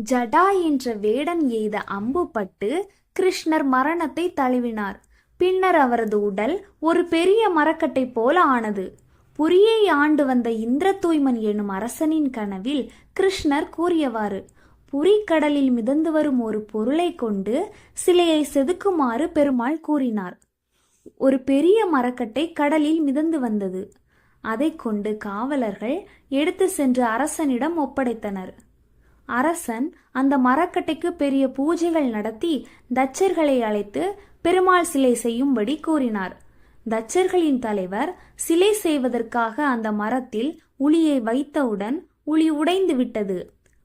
ஜடா என்ற வேடன் எய்த அம்பு பட்டு கிருஷ்ணர் மரணத்தை தழுவினார். பின்னர் அவரது உடல் ஒரு பெரிய மரக்கட்டை போல ஆனது. புரியை ஆண்டு வந்த இந்திர தூய்மன் எனும் அரசனின் கனவில் கிருஷ்ணர் கூறியவாறு புரி கடலில் மிதந்து வரும் ஒரு பொருளை கொண்டு சிலையை செதுக்குமாறு பெருமாள் கூறினார். ஒரு பெரிய மரக்கட்டை கடலில் மிதந்து வந்தது. அதைக் கொண்டு காவலர்கள் எடுத்து சென்று அரசனிடம் ஒப்படைத்தனர். அரசன் அந்த மரக்கட்டைக்கு பெரிய பூஜைகள் நடத்தி தச்சர்களை அழைத்து பெருமாள் சிலை செய்யும்படி கூறினார். தச்சர்களின் தலைவர் சிலை செய்வதற்காக அந்த மரத்தில் உளியை வைத்தவுடன் உளி உடைந்து விட்டது.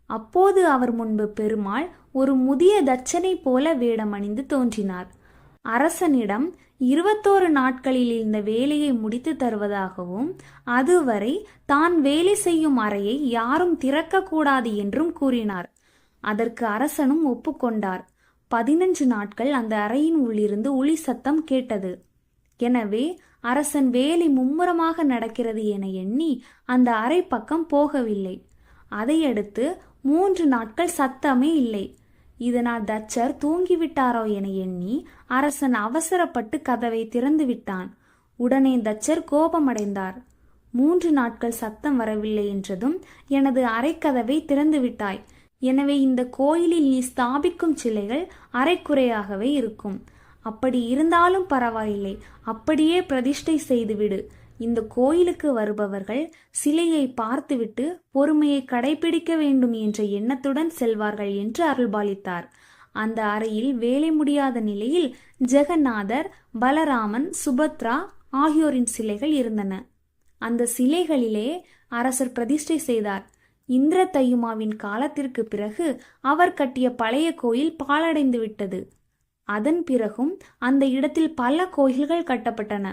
அப்போது அவர் முன்பு பெருமாள் ஒரு முதிய தச்சனை போல வேடமணிந்து தோன்றினார். அரசனிடம் இருபத்தோரு நாட்களில் இந்த வேலையை முடித்து தருவதாகவும் அதுவரை தான் வேலை செய்யும் அறையை யாரும் திறக்கக்கூடாது என்றும் கூறினார். அதற்கு அரசனும் ஒப்புக்கொண்டார். பதினஞ்சு நாட்கள் அந்த அறையின் உள்ளிருந்து ஒளி சத்தம் கேட்டது. எனவே அரசன் வேலை மும்முரமாக நடக்கிறது என எண்ணி அந்த அறை பக்கம் போகவில்லை. அதையடுத்து மூன்று நாட்கள் சத்தமே இல்லை. இதனால் தச்சர் தூங்கிவிட்டாரோ என எண்ணி அரசன் அவசரப்பட்டு கதவை திறந்து விட்டான். உடனே தச்சர் கோபமடைந்தார். மூன்று நாட்கள் சத்தம் வரவில்லை என்றதும் எனது அறைக்கதவை திறந்து விட்டாய். எனவே இந்த கோயிலில் நீ ஸ்தாபிக்கும் சிலைகள் அரைக்குறையாகவே இருக்கும். அப்படி இருந்தாலும் பரவாயில்லை. அப்படியே பிரதிஷ்டை செய்துவிடு. இந்த கோயிலுக்கு வருபவர்கள் சிலையை பார்த்துவிட்டு பொறுமையை கடைபிடிக்க வேண்டும் என்ற எண்ணத்துடன் செல்வார்கள் என்று அருள்பாலித்தார். அந்த அறையில் வேலை முடியாத நிலையில் ஜெகநாதர் பலராமன் சுபத்ரா ஆகியோரின் சிலைகள் இருந்தன. அந்த சிலைகளிலே அரசர் பிரதிஷ்டை செய்தார். இந்திர தையுமாவின் காலத்திற்கு பிறகு அவர் கட்டிய பழைய கோயில் பாலடைந்து விட்டது அதன் பிறகும் அந்த இடத்தில் பல கோயில்கள் கட்டப்பட்டன.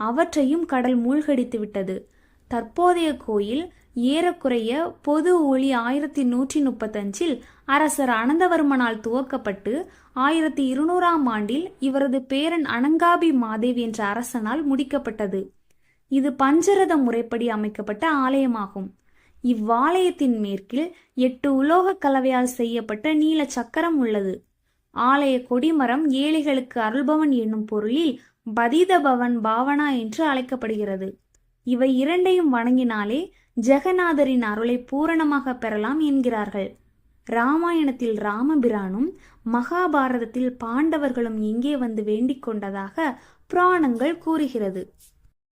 அவற்றையும் கடல் மூழ்கடித்து விட்டது. தற்போதைய கோயில் ஏறக்குறைய பொது ஒளி ஆயிரத்தி நூற்றி முப்பத்தஞ்சில் அரசர் அனந்தவர்மனால் துவக்கப்பட்டு ஆயிரத்தி இருநூறாம் ஆண்டில் இவரது பேரன் அனங்காபி மாதேவ் என்ற அரசனால் முடிக்கப்பட்டது. இது பஞ்சரத முறைப்படி அமைக்கப்பட்ட ஆலயமாகும். இவ்வாலயத்தின் மேற்கில் எட்டு உலோக கலவையால் செய்யப்பட்ட நீல சக்கரம் உள்ளது. ஆலய கொடிமரம் ஏழைகளுக்கு அருள்பவன் என்னும் பொருளில் பதீத பவன் பாவனா என்று அழைக்கப்படுகிறது. இவை இரண்டையும் வணங்கினாலே ஜெகநாதரின் அருளை பூரணமாக பெறலாம் என்கிறார்கள். ராமாயணத்தில் ராமபிரானும் மகாபாரதத்தில் பாண்டவர்களும் இங்கே வந்து வேண்டிக் கொண்டதாக புராணங்கள் கூறுகிறது.